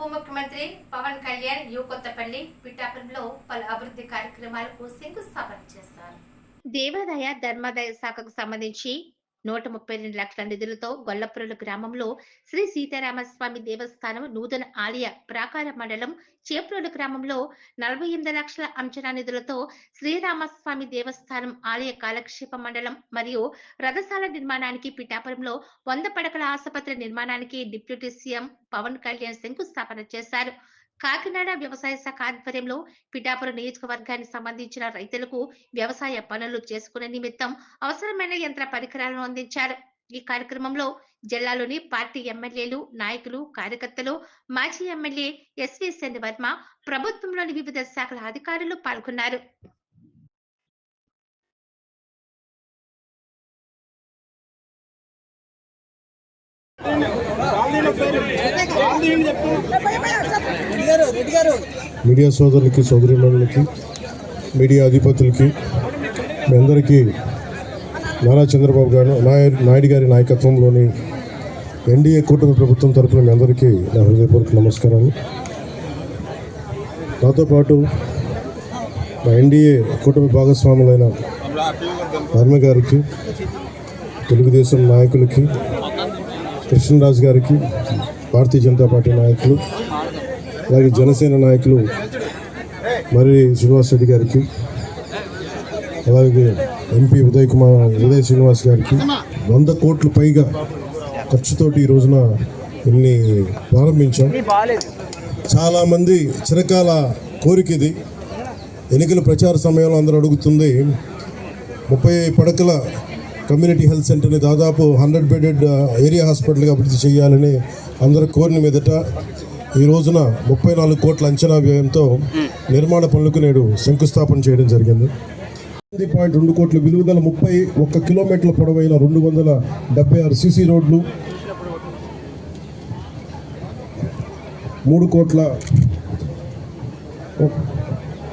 ఉప ముఖ్యమంత్రి పవన్ కళ్యాణ్ యు కొత్తపల్లి పిఠాపురంలో పలు అభివృద్ధి కార్యక్రమాలకు శంకుస్థాపన చేశారు. దేవాదాయ ధర్మాదాయ శాఖకు సంబంధించి నూట ముప్పై రెండు లక్షల నిధులతో గొల్లపురలు గ్రామంలో శ్రీ సీతారామస్వామి దేవస్థానం నూతన ఆలయ ప్రాకార మండలం చేప్రోలు గ్రామంలో నలభై ఎనిమిది లక్షల అంచనా నిధులతో శ్రీరామస్వామి దేవస్థానం ఆలయ కాలక్షేప మండలం మరియు రథశాల నిర్మాణానికి పిఠాపురంలో వంద పడకల ఆసుపత్రి నిర్మాణానికి డిప్యూటీ సీఎం పవన్ కళ్యాణ్ శంకుస్థాపన చేశారు. కాకినాడ వ్యవసాయ శాఖ ఆధ్వర్యంలో పిఠాపురం నియోజకవర్గానికి సంబంధించిన రైతులకు వ్యవసాయ పనులు చేసుకునే నిమిత్తం అవసరమైన యంత్ర పరికరాలను అందించారు. ఈ కార్యక్రమంలో జిల్లాలోని పార్టీ ఎమ్మెల్యేలు నాయకులు కార్యకర్తలు మాజీ ఎమ్మెల్యే ఎస్వి శని వర్మ ప్రభుత్వంలోని వివిధ శాఖల అధికారులు పాల్గొన్నారు. మీడియా సోదరులకి సోదరిమణులకి మీడియా అధిపతులకి మీ అందరికీ నారా చంద్రబాబు గారు నాయ- నాయుడు గారి నాయకత్వంలోని ఎన్డీఏ కూటమి ప్రభుత్వం తరపున మీ అందరికీ నా హృదయపూర్వక నమస్కారాలు. నాతో పాటు మా ఎన్డీఏ కూటమి భాగస్వాములైన వర్మ గారికి తెలుగుదేశం నాయకులకి కృష్ణరాజు గారికి భారతీయ జనతా పార్టీ నాయకులు అలాగే జనసేన నాయకులు మరి శ్రీనివాస్ రెడ్డి గారికి అలాగే ఎంపీ ఉదయ్ కుమార్ ఉదయ్ శ్రీనివాస్ గారికి వంద కోట్ల పైగా ఖర్చుతోటి ఈ రోజున ఇన్ని ప్రారంభించాం. చాలామంది చిరకాల కోరిక ఇది. ఎన్నికల ప్రచార సమయంలో అందరూ అడుగుతుంది ముప్పై పడకల కమ్యూనిటీ హెల్త్ సెంటర్ని దాదాపు హండ్రెడ్ బెడెడ్ ఏరియా హాస్పిటల్గా అభివృద్ధి చేయాలని అందరూ కోరిన మీదట ఈ రోజున ముప్పై నాలుగు కోట్ల అంచనా వ్యయంతో నిర్మాణ పనులకు నేడు శంకుస్థాపన చేయడం జరిగింది. ఎనిమిది పాయింట్ రెండు కోట్ల విలువ గల ముప్పై ఒక్క కిలోమీటర్ల పొడవైన రెండు వందల డెబ్బై ఆరు సీసీ రోడ్లు మూడు కోట్ల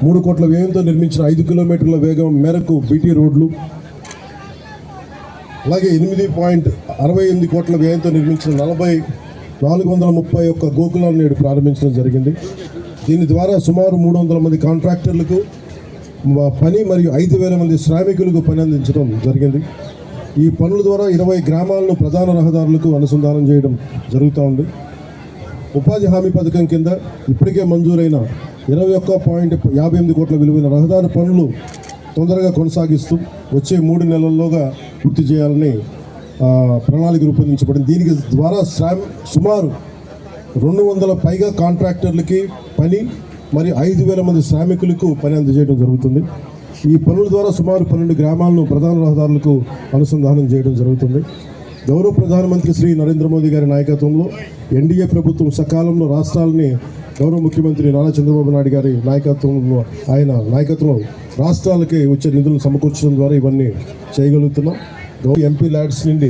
మూడు కోట్ల వ్యయంతో నిర్మించిన ఐదు కిలోమీటర్ల వేగం మేరకు బీటీ రోడ్లు అలాగే ఎనిమిది పాయింట్ అరవై ఎనిమిది కోట్ల వ్యయంతో నిర్మించిన నలభై నాలుగు వందల ముప్పై ఒక్క గోకులాలను నేడు ప్రారంభించడం జరిగింది. దీని ద్వారా సుమారు మూడు వందల మంది కాంట్రాక్టర్లకు పని మరియు ఐదు వేల మంది శ్రామికులకు పని అందించడం జరిగింది. ఈ పనుల ద్వారా ఇరవై గ్రామాలను ప్రధాన రహదారులకు అనుసంధానం చేయడం జరుగుతూ ఉంది. ఉపాధి హామీ పథకం కింద ఇప్పటికే మంజూరైన ఇరవై ఒక్క పాయింట్ యాభై ఎనిమిది కోట్ల విలువైన రహదారి పనులు తొందరగా కొనసాగిస్తూ వచ్చే మూడు నెలల్లోగా పూర్తి చేయాలని ప్రణాళిక రూపొందించబడింది. దీనికి ద్వారా శ్రామ్ సుమారు రెండు వందల పైగా కాంట్రాక్టర్లకి పని మరి ఐదు వేల మంది శ్రామికులకు పని అందజేయడం జరుగుతుంది. ఈ పనుల ద్వారా సుమారు పన్నెండు గ్రామాలను ప్రధాన రహదారులకు అనుసంధానం చేయడం జరుగుతుంది. గౌరవ ప్రధానమంత్రి శ్రీ నరేంద్ర మోదీ గారి నాయకత్వంలో ఎన్డీఏ ప్రభుత్వం సకాలంలో రాష్ట్రాలని గౌరవ ముఖ్యమంత్రి నారా చంద్రబాబు నాయుడు గారి నాయకత్వంలో ఆయన నాయకత్వంలో రాష్ట్రాలకి వచ్చే నిధులను సమకూర్చడం ద్వారా ఇవన్నీ చేయగలుగుతున్నాం. ఎంపీ ల్యాడ్స్ నుండి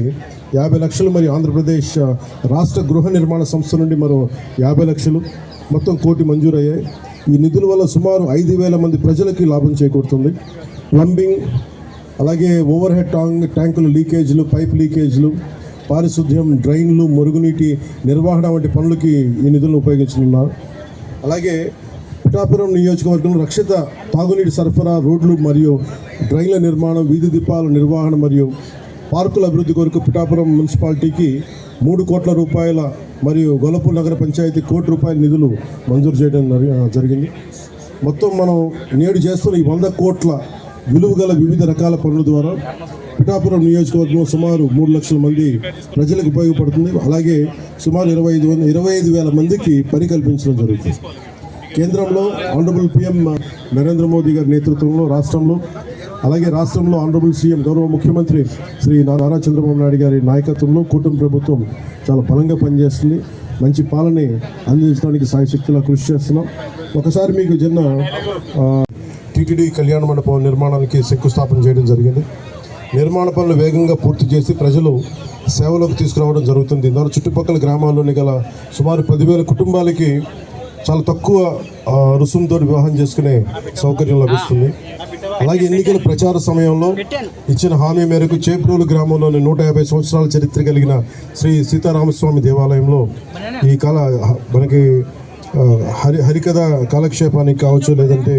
యాభై లక్షలు మరియు ఆంధ్రప్రదేశ్ రాష్ట్ర గృహ నిర్మాణ సంస్థ నుండి మరో యాభై లక్షలు మొత్తం కోటి మంజూరయ్యాయి. ఈ నిధుల వల్ల సుమారు ఐదు వేల మంది ప్రజలకి లాభం చేకూరుతుంది. ప్లంబింగ్ అలాగే ఓవర్ హెడ్ టాంగ్ ట్యాంకులు లీకేజీలు పైప్ లీకేజీలు పారిశుద్ధ్యం డ్రైన్లు మురుగునీటి నిర్వహణ వంటి పనులకి ఈ నిధులను ఉపయోగించనున్నారు. అలాగే పిఠాపురం నియోజకవర్గంలో రక్షిత తాగునీటి సరఫరా రోడ్లు మరియు డ్రైన్ల నిర్మాణం వీధి దీపాల నిర్వహణ మరియు పార్కుల అభివృద్ధి కొరకు పిఠాపురం మున్సిపాలిటీకి మూడు కోట్ల రూపాయల మరియు గొల్లపూర్ నగర పంచాయతీ కోటి రూపాయల నిధులు మంజూరు చేయడం జరిగింది. మొత్తం మనం నేడు చేస్తున్న ఈ వంద కోట్ల విలువ గల వివిధ రకాల పనుల ద్వారా పిఠాపురం నియోజకవర్గంలో సుమారు మూడు లక్షల మంది ప్రజలకు ఉపయోగపడుతుంది. అలాగే సుమారు ఇరవై ఐదు ఇరవై ఐదు వేల మందికి పని కల్పించడం జరుగుతుంది. కేంద్రంలో ఆనరబుల్ పిఎం నరేంద్ర మోదీ గారి నేతృత్వంలో రాష్ట్రంలో అలాగే రాష్ట్రంలో ఆనరబుల్ సీఎం గౌరవ ముఖ్యమంత్రి శ్రీ నారా చంద్రబాబు నాయుడు గారి నాయకత్వంలో కూటమి ప్రభుత్వం చాలా బలంగా పనిచేస్తుంది. మంచి పాలన అందించడానికి సాయశక్తిలా కృషి చేస్తున్నాం. ఒకసారి మీకు చిన్న టీటీడీ కళ్యాణ మండపం నిర్మాణానికి శంకుస్థాపన చేయడం జరిగింది. నిర్మాణ పనులు వేగంగా పూర్తి చేసి ప్రజలు సేవలోకి తీసుకురావడం జరుగుతుంది. దాని చుట్టుపక్కల గ్రామాల్లోని గల సుమారు పదివేల కుటుంబాలకి చాలా తక్కువ రుసుముతో వివాహం చేసుకునే సౌకర్యం లభిస్తుంది. అలాగే ఎన్నికల ప్రచార సమయంలో ఇచ్చిన హామీ మేరకు చేప్రోలు గ్రామంలోని నూట యాభై సంవత్సరాల చరిత్ర కలిగిన శ్రీ సీతారామస్వామి దేవాలయంలో ఈ కళ మనకి హరి హరికథ కాలక్షేపానికి కావచ్చు లేదంటే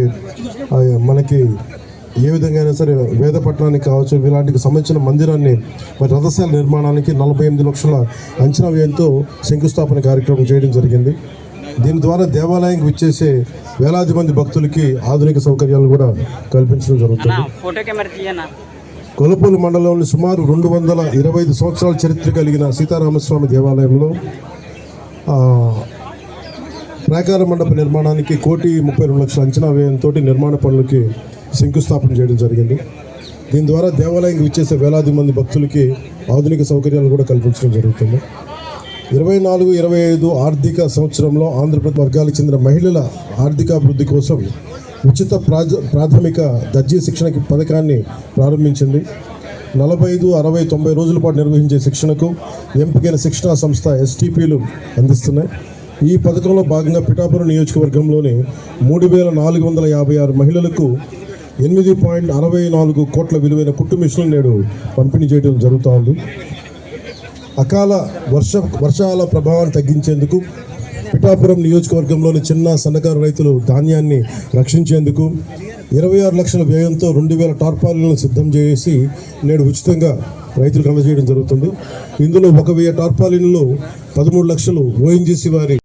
మనకి ఏ విధంగా అయినా సరే వేద పట్టణానికి కావచ్చు ఇలాంటికి సంబంధించిన మందిరాన్ని మరి రథశాల నిర్మాణానికి నలభై ఎనిమిది లక్షల అంచనా వ్యయంతో శంకుస్థాపన కార్యక్రమం చేయడం జరిగింది. దీని ద్వారా దేవాలయానికి విచ్చేసే వేలాది మంది భక్తులకి ఆధునిక సౌకర్యాలు కూడా కల్పించడం జరుగుతుంది. కొలపూలు మండలంలోని సుమారు రెండు వందల ఇరవై ఐదు సంవత్సరాల చరిత్ర కలిగిన సీతారామస్వామి దేవాలయంలో ప్రాకార మండప నిర్మాణానికి కోటి ముప్పై రెండు లక్షల అంచనా వ్యయంతో నిర్మాణ పనులకి శంకుస్థాపన చేయడం జరిగింది. దీని ద్వారా దేవాలయానికి విచ్చేసే వేలాది మంది భక్తులకి ఆధునిక సౌకర్యాలు కూడా కల్పించడం జరుగుతుంది. ఇరవై నాలుగు ఇరవై ఐదు ఆర్థిక సంవత్సరంలో ఆంధ్రప్రదేశ్ వర్గాలకు చెందిన మహిళల ఆర్థికాభివృద్ధి కోసం ఉచిత ప్రాజ ప్రాథమిక దర్జీ శిక్షణకి పథకాన్ని ప్రారంభించింది. నలభై ఐదు అరవై తొంభై రోజుల పాటు నిర్వహించే శిక్షణకు ఎంపికైన శిక్షణా సంస్థ ఎస్టీపీలు అందిస్తున్నాయి. ఈ పథకంలో భాగంగా పిఠాపురం నియోజకవర్గంలోని మూడు వేల నాలుగు వందల యాభై ఆరు మహిళలకు ఎనిమిది పాయింట్ అరవై నాలుగు కోట్ల విలువైన కుట్టు మిషన్లు నేడు పంపిణీ చేయడం జరుగుతూ ఉంది. అకాల వర్ష వర్షాల ప్రభావాన్ని తగ్గించేందుకు పిఠాపురం నియోజకవర్గంలోని చిన్న సన్నకారు రైతులు ధాన్యాన్ని రక్షించేందుకు ఇరవై ఆరు లక్షల వ్యయంతో రెండు వేల టార్పాలను సిద్ధం చేసి నేడు ఉచితంగా రైతులకు అందజేయడం జరుగుతుంది. ఇందులో ఒక వెయ్యి టార్పాలిన్లు పదమూడు లక్షలు ఓఎన్జీసీ వారి